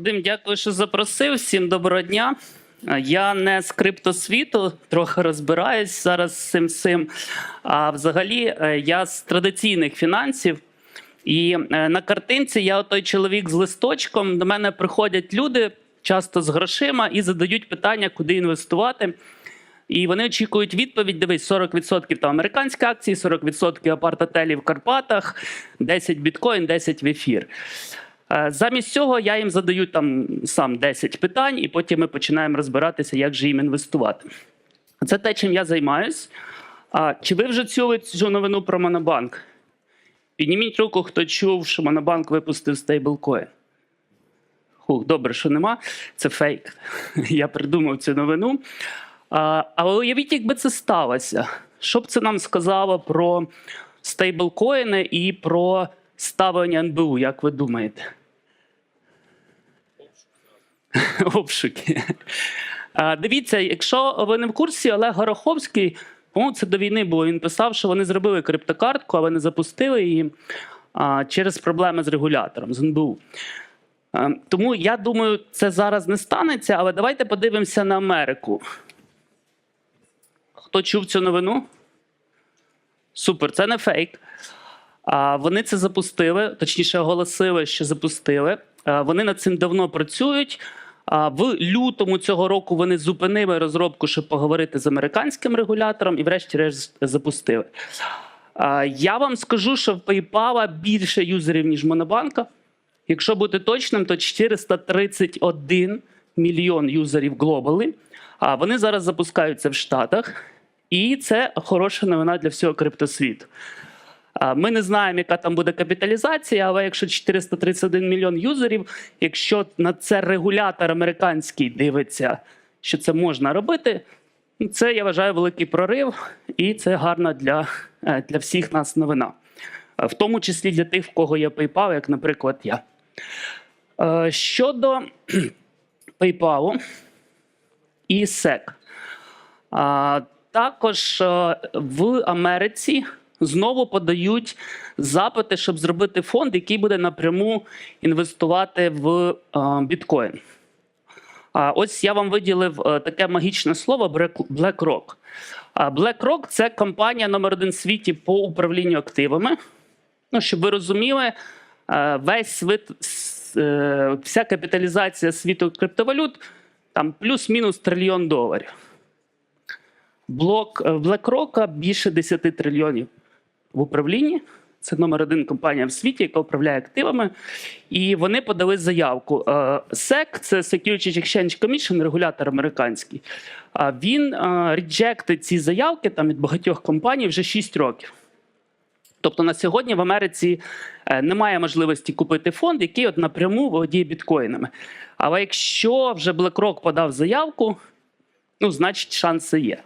Вадим, дякую, що запросив. Всім доброго дня. Я не з криптосвіту, трохи розбираюсь зараз з цим всім. А взагалі е, я з традиційних фінансів. І е, на картинці я той чоловік з листочком. До мене приходять люди часто з грошима і задають питання, куди інвестувати. І вони очікують відповідь: дивись, 40% там американські акції, 40% апарт-отелі в Карпатах, 10 біткоін, 10 в ефір. Е, Замість цього я їм задаю там сам 10 питань, і потім ми починаємо розбиратися, як же їм інвестувати. Це те, чим я займаюсь. А чи ви вже чули цю новину про Монобанк? Підніміть руку, хто чув, що Монобанк випустив стейблкоін. Хух, добре, що нема. Це фейк. Я придумав цю новину. Але уявіть, якби це сталося. Що б це нам сказало про стейблкоїни і про ставлення НБУ, як ви думаєте? Обшуки. Дивіться, якщо ви не в курсі, Олег Гороховський, по-моєму, це до війни було. Він писав, що вони зробили криптокартку, але не запустили її через проблеми з регулятором, з НБУ. Тому я думаю, це зараз не станеться, але давайте подивимося на Америку. Хто чув цю новину? Супер, це не фейк. Вони це запустили, точніше, оголосили, що запустили. Вони над цим давно працюють. В лютому цього року вони зупинили розробку, щоб поговорити з американським регулятором, і, врешті-решт, запустили. Я вам скажу, що в PayPal більше юзерів, ніж Монобанка. Якщо бути точним, то 431 мільйон юзерів глобали. Вони зараз запускаються в Штатах, і це хороша новина для всього криптосвіту. Ми не знаємо, яка там буде капіталізація, але якщо 431 мільйон юзерів, якщо на це регулятор американський дивиться, що це можна робити, це я вважаю великий прорив, і це гарна для, е, для всіх нас новина. Е, В тому числі для тих, в кого є PayPal, як, наприклад, я. Е, Щодо PayPal і SEC. Також в Америці знову подають запити, щоб зробити фонд, який буде напряму інвестувати в е, біткоін. А ось я вам виділив е, таке магічне слово BlackRock. BlackRock – це компанія номер один в світі по управлінню активами. Ну, щоб ви розуміли, е, весь світ, вся капіталізація світу криптовалют там плюс-мінус трильйон доларів. Блок BlackRock більше 10 трильйонів в управлінні. Це номер один компанія в світі, яка управляє активами. І вони подали заявку. Е, SEC – це Securities Exchange Commission, регулятор американський. Він е, реджектить ці заявки там від багатьох компаній вже 6 років. Тобто на сьогодні в Америці е, немає можливості купити фонд, який от напряму володіє біткоїнами. Але якщо вже BlackRock подав заявку, ну, значить шанси є.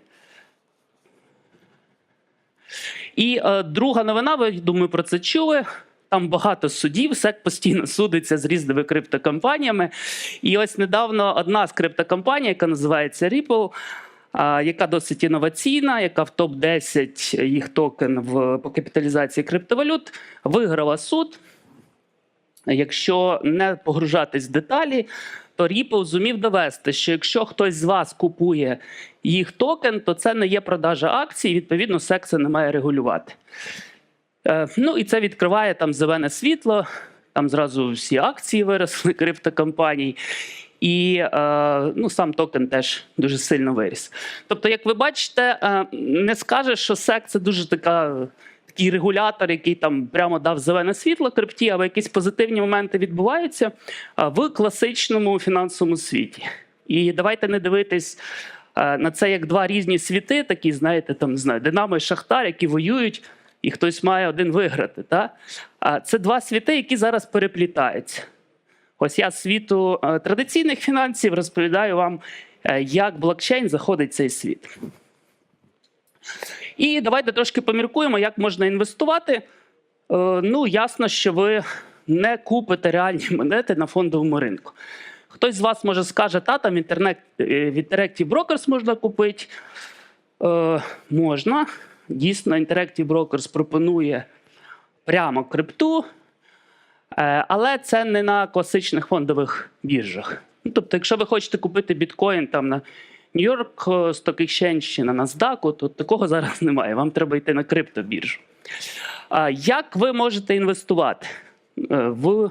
І е, друга новина, ви думаю, про це чули. Там багато судів, СЕК постійно судиться з різними криптокомпаніями. І ось недавно одна з криптокомпаній, яка називається Ripple, яка досить інноваційна, яка в топ-10 їх токен в по капіталізації криптовалют, виграла суд. Якщо не погружатись в деталі, то Ripple зумів довести, що якщо хтось з вас купує їх токен, то це не є продажа акцій, і, відповідно, СЕК це не має регулювати. Е, ну і це відкриває там зелене світло. Там зразу всі акції виросли криптокомпаній, і е, ну, сам токен теж дуже сильно виріс. Тобто, як ви бачите, е, не скажеш, що SEC – це дуже така. Такий регулятор, який там прямо дав зелене світло крипті, але якісь позитивні моменти відбуваються в класичному фінансовому світі. І давайте не дивитись на це як два різні світи, такі, знаєте, там не Динамо і Шахтар, які воюють, і хтось має один виграти. Та? Це два світи, які зараз переплітаються. Ось я з світу традиційних фінансів розповідаю вам, е, як блокчейн заходить в цей світ. І давайте трошки поміркуємо, як можна інвестувати. Е, Ну, ясно, що ви не купите реальні монети на фондовому ринку. Хтось з вас може скаже, та там інтернет е, в Interactive Brokers можна купити. Е, можна. Дійсно, Interactive Brokers пропонує прямо крипту. Е, Але це не на класичних фондових біржах. Ну, тобто, якщо ви хочете купити біткоін там на Нью-Йорк чи на NASDAQ, то такого зараз немає. Вам треба йти на криптобіржу. А Як ви можете інвестувати Е, в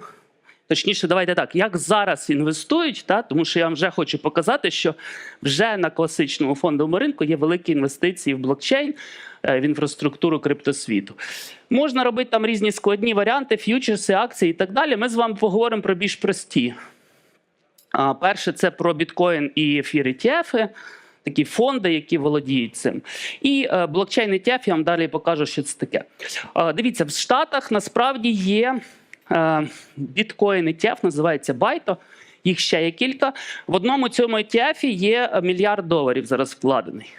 точніше, давайте так, як зараз інвестують, та тому що я вам вже хочу показати, що вже на класичному фондовому ринку є великі інвестиції в блокчейн, е, в інфраструктуру криптосвіту. Можна робити там різні складні варіанти, ф'ючерси, акції і так далі. Ми з вами поговоримо про більш прості. Перше, це про біткоін і ефір ETF, такі фонди, які володіють цим. І е, блокчейн ETF, я вам далі покажу, що це таке. Е, дивіться, в Штатах насправді є е, біткоін ETF, називається Байто. Їх ще є кілька. В одному цьому ETF є е, мільярд доларів зараз вкладений.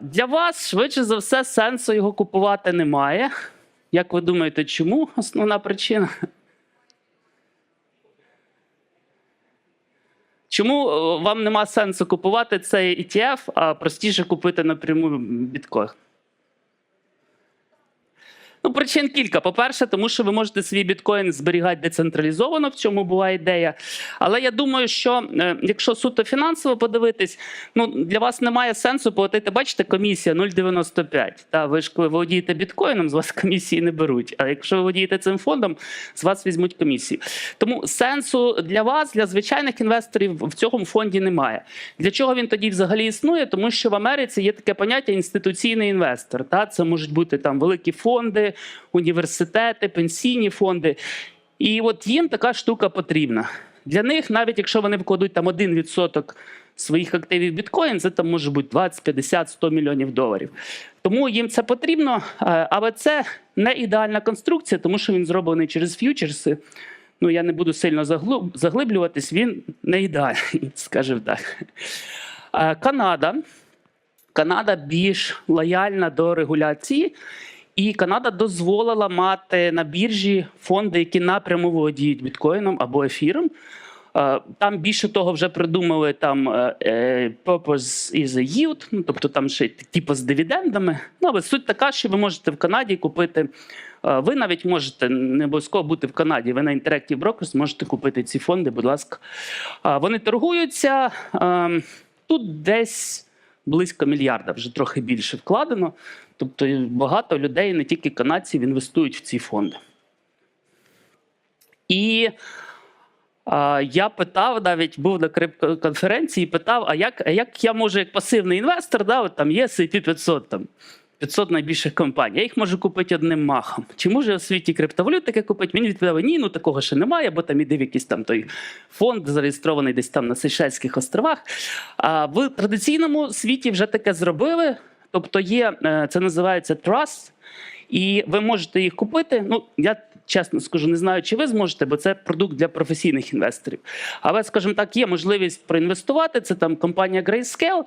Для вас, швидше за все, сенсу його купувати немає. Як ви думаєте, чому основна причина? Чому е, вам нема сенсу купувати цей ETF, а простіше купити напряму біткоін? Ну, причин кілька. По-перше, тому що ви можете свій біткоін зберігати децентралізовано, в цьому була ідея. Але я думаю, що е, якщо суто фінансово подивитись, ну для вас немає сенсу платити, бачите, комісія 0,95. Та ви ж коли володієте біткоїном, з вас комісії не беруть. А якщо ви володієте цим фондом, з вас візьмуть комісію. Тому сенсу для вас, для звичайних інвесторів, в цьому фонді немає. Для чого він тоді взагалі існує? Тому що в Америці є таке поняття інституційний інвестор. Та це можуть бути там великі фонди, університети, пенсійні фонди. І от їм така штука потрібна. Для них, навіть якщо вони вкладуть там 1% своїх активів в біткоін, це там може бути 20, 50, 100 мільйонів доларів. Тому їм це потрібно, е, але це не ідеальна конструкція, тому що він зроблений через ф'ючерси. Ну, я не буду сильно заглиблюватись, він не ідеальний, скажімо так. Е, Канада. Канада більш лояльна до регуляції, і Канада дозволила мати на біржі фонди, які напряму володіють біткоїном або ефіром. Е, Там більше того вже придумали там е, е, purpose is a yield, ну тобто там ще типу з дивідендами. Ну але суть така, що ви можете в Канаді купити. Ви навіть можете не обов'язково бути в Канаді. Ви на Interactive Brokers можете купити ці фонди, будь ласка. Вони торгуються е, тут десь близько мільярда, вже трохи більше вкладено. Тобто багато людей, не тільки канадців, інвестують в ці фонди. І а, я питав, навіть був на криптоконференції, питав: а як, а як я можу, як пасивний інвестор, да, от там є S&P 500, там 500 найбільших компаній, я їх можу купити одним махом. Чи може у світі криптовалют таке купити? Він відповідав, ні, ну такого ще немає, бо там іде в якийсь там той фонд, зареєстрований десь там на Сейшельських островах. А в традиційному світі вже таке зробили. Тобто є, е, це називається trust, і ви можете їх купити. Ну, я чесно скажу, не знаю, чи ви зможете, бо це продукт для професійних інвесторів. Але, скажімо так, є можливість проінвестувати. Це там компанія Grayscale.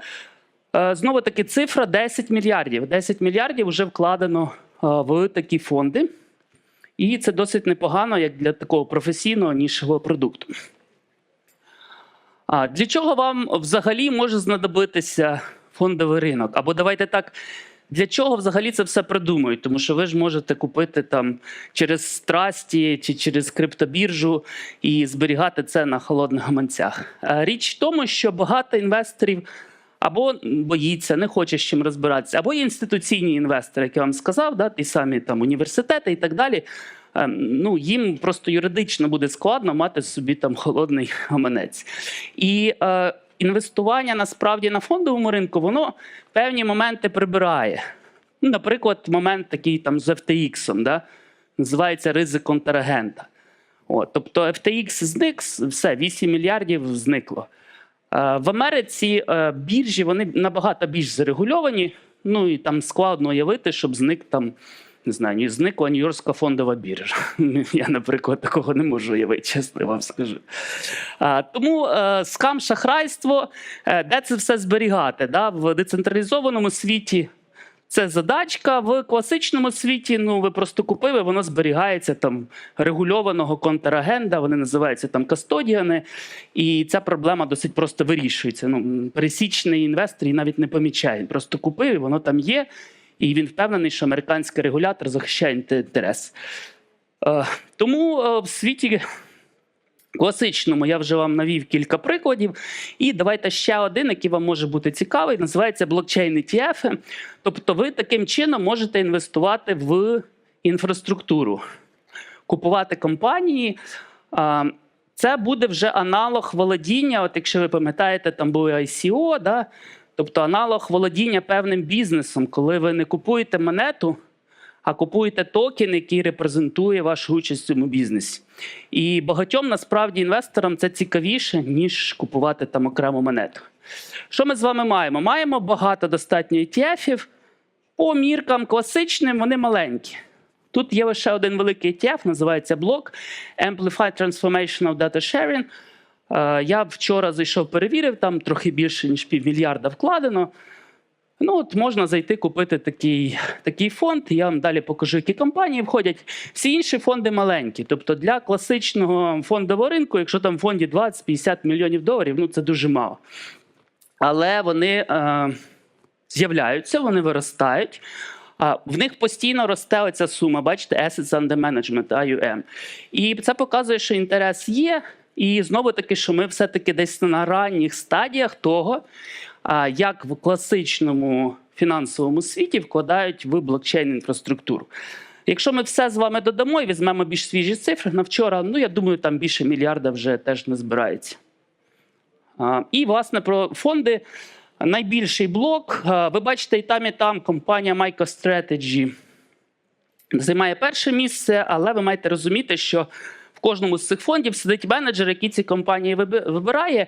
Е, Знову таки цифра 10 мільярдів. 10 мільярдів вже вкладено е, в такі фонди. І це досить непогано, як для такого професійного нішевого продукту. А для чого вам взагалі може знадобитися фондовий ринок? Або давайте так. Для чого взагалі це все придумують? Тому що ви ж можете купити там через страсті чи через криптобіржу і зберігати це на холодних гаманцях. Е, Річ в тому, що багато інвесторів або боїться, не хоче з чим розбиратися, або є інституційні інвестори, як я вам сказав, да, ті самі там університети і так далі. Ем, Ну, їм просто юридично буде складно мати собі там холодний гаманець. І е, інвестування насправді на фондовому ринку, воно певні моменти прибирає. Ну, Наприклад, момент такий там з FTX, да? називається ризик контрагента. От, тобто FTX зник, все, 8 мільярдів зникло. Е, В Америці е, біржі вони набагато більш зарегульовані. Ну і там складно уявити, щоб зник там, не знаю, зникла Нью-Йоркська фондова біржа. Я, наприклад, такого не можу уявити, чесно вам скажу. А, Тому е, скам шахрайство, е, де це все зберігати? Да? В децентралізованому світі це задачка. В класичному світі ну ви просто купили, воно зберігається там регульованого контрагента, вони називаються там кастодіани, і ця проблема досить просто вирішується. Ну, пересічний інвестор її навіть не помічає. Просто купив, і воно там є, і він впевнений, що американський регулятор захищає інтерес. Е, Тому е, в світі класичному я вже вам навів кілька прикладів. І давайте ще один, який вам може бути цікавий, називається блокчейн ETF. Тобто, ви таким чином можете інвестувати в інфраструктуру, купувати компанії. Це буде вже аналог володіння. От якщо ви пам'ятаєте, там були ICO, да? Тобто аналог володіння певним бізнесом, коли ви не купуєте монету, а купуєте токен, який репрезентує вашу участь в цьому бізнесі. І багатьом насправді інвесторам це цікавіше, ніж купувати там окрему монету. Що ми з вами маємо? Маємо багато достатньо ETF. По міркам класичним вони маленькі. Тут є лише один великий ETF, називається блок Amplified Transformational Data Sharing. Е, Я вчора зайшов, перевірив, там трохи більше, ніж півмільярда вкладено. Ну, от можна зайти купити такий, такий фонд. Я вам далі покажу, які компанії входять. Всі інші фонди маленькі. Тобто для класичного фондового ринку, якщо там в фонді 20-50 мільйонів доларів, ну це дуже мало. Але вони е, з'являються, вони виростають. А в них постійно росте оця сума, бачите, Assets Under Management, AUM. І це показує, що інтерес є. І знову таки, що ми все-таки десь на ранніх стадіях того, як в класичному фінансовому світі вкладають в блокчейн інфраструктуру. Якщо ми все з вами додамо і візьмемо більш свіжі цифри, на вчора, ну я думаю, там більше мільярда вже теж не збирається. І, власне, про фонди. Найбільший блок. Ви бачите, і там, і там компанія MicroStrategy займає перше місце, але ви маєте розуміти, що в кожному з цих фондів сидить менеджер, який ці компанії вибирає.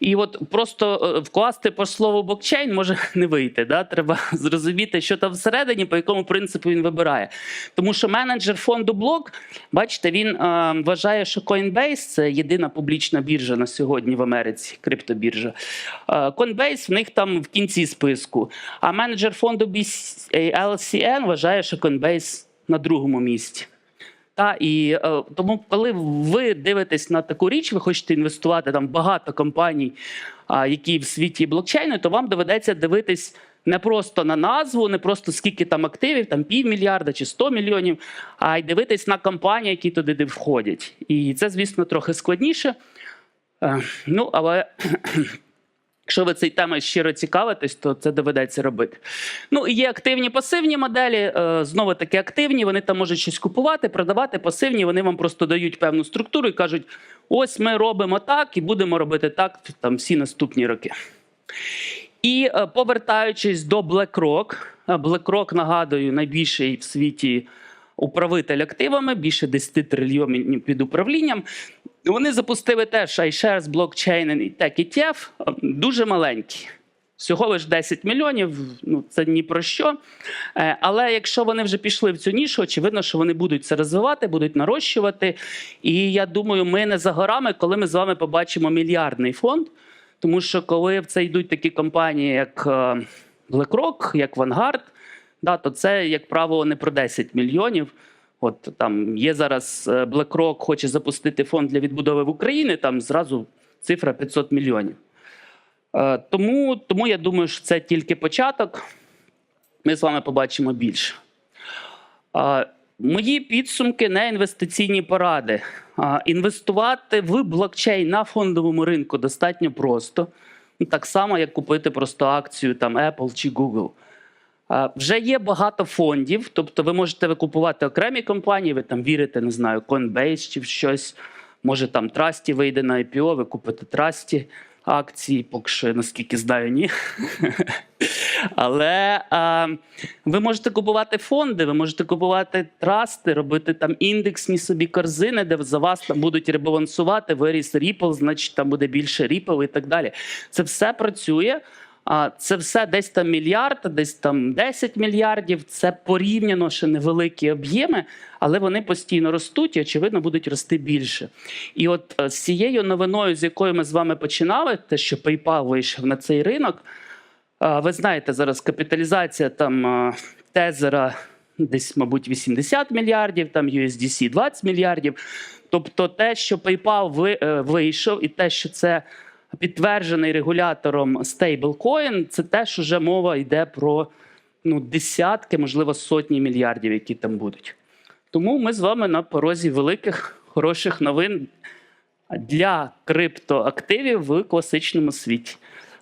І от просто е, вкласти по слову блокчейн може не вийти. Да? Треба зрозуміти, що там всередині, по якому принципу він вибирає. Тому що менеджер фонду блок, бачите, він е, вважає, що Coinbase це єдина публічна біржа на сьогодні в Америці, криптобіржа. Е, Coinbase в них там в кінці списку. А менеджер фонду LCN вважає, що Coinbase на другому місці. Та і е, тому, коли ви дивитесь на таку річ, ви хочете інвестувати там багато компаній, а, які в світі блокчейну, то вам доведеться дивитись не просто на назву, не просто скільки там активів, там півмільярда чи 100 мільйонів, а й дивитись на компанії, які туди входять. І це, звісно, трохи складніше. Е, ну, але Якщо ви цією темою щиро цікавитесь, то це доведеться робити. Ну і є активні пасивні моделі. е, Знову таки активні. Вони там можуть щось купувати, продавати. Пасивні. Вони вам просто дають певну структуру і кажуть: ось ми робимо так і будемо робити так там всі наступні роки. І е, повертаючись до BlackRock, е, BlackRock, нагадую, найбільший в світі управитель активами, більше 10 трильйонів під управлінням. Вони запустили теж iShares, Blockchain Tech ETF, дуже маленькі. Всього лише 10 мільйонів, ну це ні про що. Е, Але якщо вони вже пішли в цю нішу, очевидно, що вони будуть це розвивати, будуть нарощувати. І я думаю, ми не за горами, коли ми з вами побачимо мільярдний фонд. Тому що коли в це йдуть такі компанії, як е, BlackRock, як Vanguard, да, то це, як правило, не про 10 мільйонів. От там є зараз е, BlackRock хоче запустити фонд для відбудови в Україні, там зразу цифра 500 мільйонів. Е, Тому, тому я думаю, що це тільки початок. Ми з вами побачимо більше. А, Мої підсумки не інвестиційні поради. Інвестувати в блокчейн на фондовому ринку достатньо просто. Ну, Так само, як купити просто акцію там Apple чи Google. Вже є багато фондів, тобто ви можете викупувати окремі компанії, ви там вірите, не знаю, Coinbase чи в щось. Може там Трасті вийде на IPO, ви купите Трасті акції, поки що, наскільки знаю, ні. Але а, ви можете купувати фонди, ви можете купувати трасти, робити там індексні собі корзини, де за вас там будуть ребалансувати, виріс Ripple, значить там буде більше Ripple і так далі. Це все працює. Це все десь там мільярд, десь там 10 мільярдів. Це порівняно ще невеликі об'єми, але вони постійно ростуть і, очевидно, будуть рости більше. І от е, з цією новиною, з якою ми з вами починали, те, що PayPal вийшов на цей ринок. Ви знаєте, зараз капіталізація там а, тезера десь, мабуть, 80 мільярдів, там USDC 20 мільярдів. Тобто, те, що PayPal е, вийшов, і те, що це підтверджений регулятором стейблкоін, це теж уже мова йде про ну, десятки, можливо, сотні мільярдів, які там будуть. Тому ми з вами на порозі великих хороших новин для криптоактивів в класичному світі.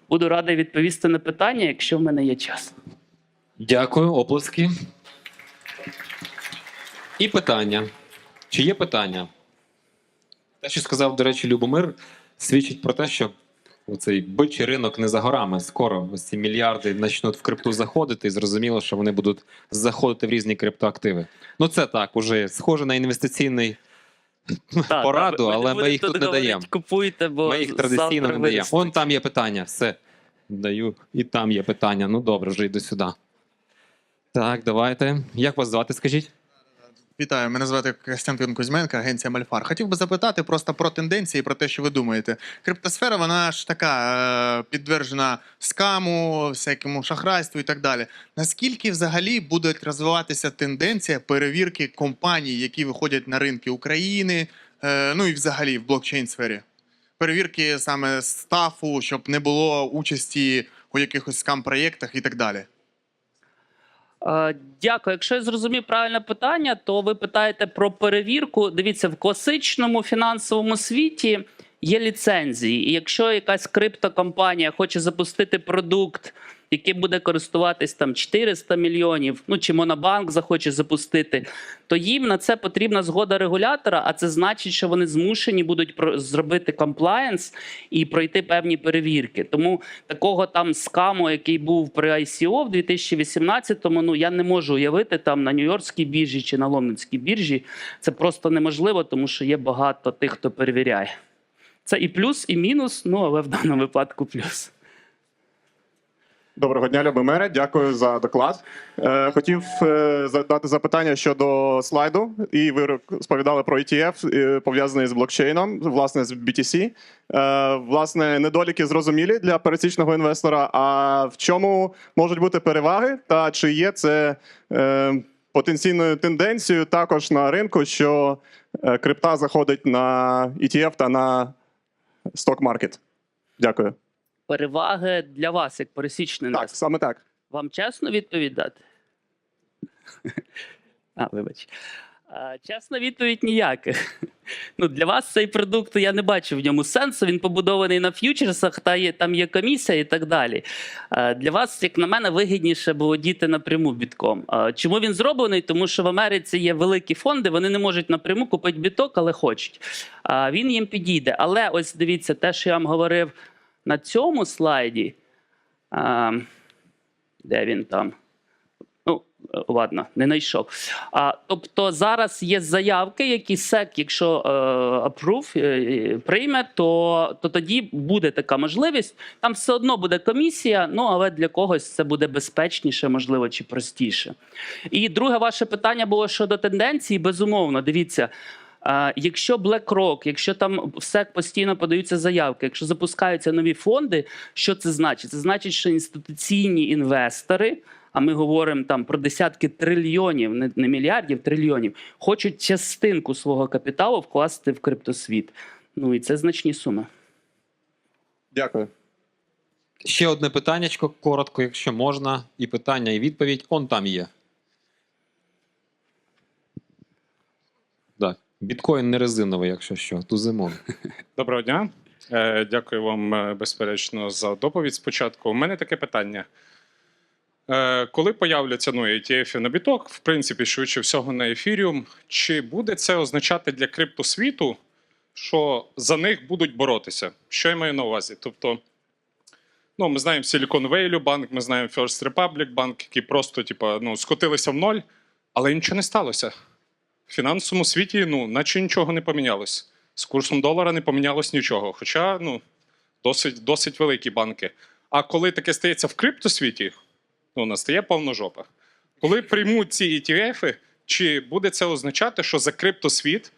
Буду радий відповісти на питання, якщо в мене є час. Дякую, оплески. І питання. Чи є питання? Те, що сказав, до речі, Любомир, свідчить про те, що цей бичий ринок не за горами. Скоро ось ці мільярди почнуть в крипту заходити, і зрозуміло, що вони будуть заходити в різні криптоактиви. Ну, це так, уже схоже на інвестиційний Так, пораду, ви але ми будете їх тут не даємо. Купуйте, бо Ми їх традиційно не даємо. Вон там є питання. Все. Даю. І там є питання. Ну добре, вже йду сюди. Так, давайте. Як вас звати, скажіть? Вітаю, мене звати Костянтин Кузьменко, агенція Мальфар. Хотів би запитати просто про тенденції, про те, що ви думаєте. Криптосфера, вона ж така е, підтверджена скаму, всякому шахрайству і так далі. Наскільки взагалі буде розвиватися тенденція перевірки компаній, які виходять на ринки України, е, ну і взагалі в блокчейн сфері? Перевірки саме стафу, щоб не було участі у якихось скам-проєктах і так далі. Е, Дякую. Якщо я зрозумів правильне питання, то ви питаєте про перевірку. Дивіться, в класичному фінансовому світі є ліцензії. І якщо якась криптокомпанія хоче запустити продукт, який буде користуватись там 400 мільйонів, ну чи Монобанк захоче запустити, то їм на це потрібна згода регулятора, а це значить, що вони змушені будуть зробити комплаєнс і пройти певні перевірки. Тому такого там скаму, який був при ICO в 2018-му, ну я не можу уявити там на Нью-Йоркській біржі чи на Лондонській біржі. Це просто неможливо, тому що є багато тих, хто перевіряє. Це і плюс, і мінус, ну але в даному випадку плюс. Доброго дня, Любомире. Дякую за доклад. Е, хотів е, задати запитання щодо слайду. І ви розповідали про ETF, е, пов'язаний з блокчейном, власне, з BTC. Власне, недоліки зрозумілі для пересічного інвестора. А в чому можуть бути переваги? Та чи є це потенційною тенденцією також на ринку, що крипта заходить на ETF та на сток-маркет? Дякую. Переваги для вас, як пересічний Так, саме так. Вам чесно відповідати? А, вибач. А, Чесна відповідь ніяких. Ну, для вас цей продукт я не бачу в ньому сенсу. Він побудований на ф'ючерсах, та є, там є комісія і так далі. А, Для вас, як на мене, вигідніше володіти напряму бітком. А, Чому він зроблений? Тому що в Америці є великі фонди, вони не можуть напряму купити біток, але хочуть. А, Він їм підійде. Але ось дивіться, те, що я вам говорив на цьому слайді. А, де він там? Ну, е, ладно, не знайшов. А, тобто зараз є заявки, які SEC, якщо е, approve, е, прийме, то, то тоді буде така можливість. Там все одно буде комісія, ну але для когось це буде безпечніше, можливо, чи простіше. І друге ваше питання було щодо тенденції. Безумовно, дивіться. Якщо BlackRock, якщо там все постійно подаються заявки, якщо запускаються нові фонди, що це значить? Це значить, що інституційні інвестори, а ми говоримо там про десятки трильйонів, не, мільярдів, трильйонів, хочуть частинку свого капіталу вкласти в криптосвіт. Ну і це значні суми. Дякую. Ще одне питаннячко, коротко, якщо можна. І питання, і відповідь. Он там є. Так. Біткоін не резиновий, якщо що, тузимон. Доброго дня. Е, Дякую вам, е, безперечно, за доповідь спочатку. У мене таке питання. Е, Коли появляться ну, ETF на біток, в принципі, швидше всього на ефіріум, чи буде це означати для криптосвіту, що за них будуть боротися? Що я маю на увазі? Тобто, ну, ми знаємо Silicon Valley Bank, ми знаємо First Republic Bank, які просто типу, ну, скотилися в ноль, але нічого не сталося. В фінансовому світі, ну, наче нічого не помінялось. З курсом долара не помінялось нічого. Хоча ну, досить, досить великі банки. А коли таке стається в криптосвіті, ну, настає повна жопа. Коли приймуть ці ETF, чи буде це означати, що за криптосвіт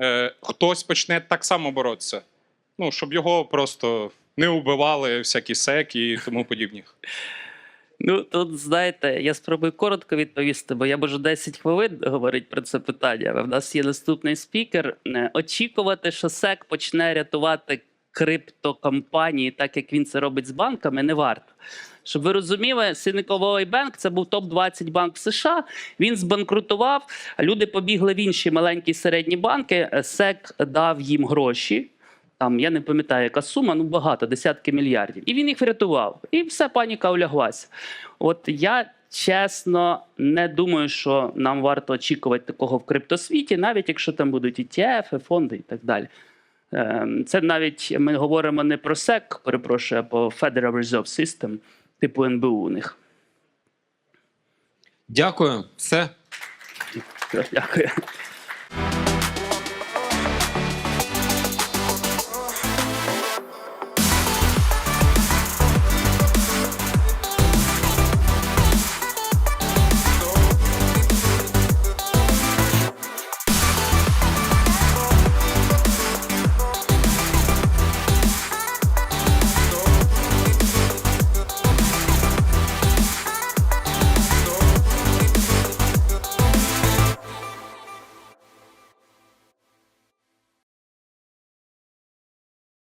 е, хтось почне так само боротися? Ну, щоб його просто не вбивали всякі секи і тому подібні. Ну, тут знаєте, я спробую коротко відповісти, бо я можу 10 хвилин говорити про це питання. В нас є наступний спікер. Е, Очікувати, що СЕК почне рятувати криптокомпанії, так як він це робить з банками, не варто. Щоб ви розуміли, Silicon Bank це був топ-20 банк в США. Він збанкрутував. Люди побігли в інші маленькі середні банки. СЕК дав їм гроші. Там я не пам'ятаю, яка сума, ну багато, десятки мільярдів. І він їх врятував. І все, паніка уляглася. От я чесно не думаю, що нам варто очікувати такого в криптосвіті, навіть якщо там будуть ETF, фонди і так далі. Ем, Це навіть ми говоримо не про SEC, перепрошую, а по Federal Reserve System, типу НБУ у них. Дякую. Все. Дякую.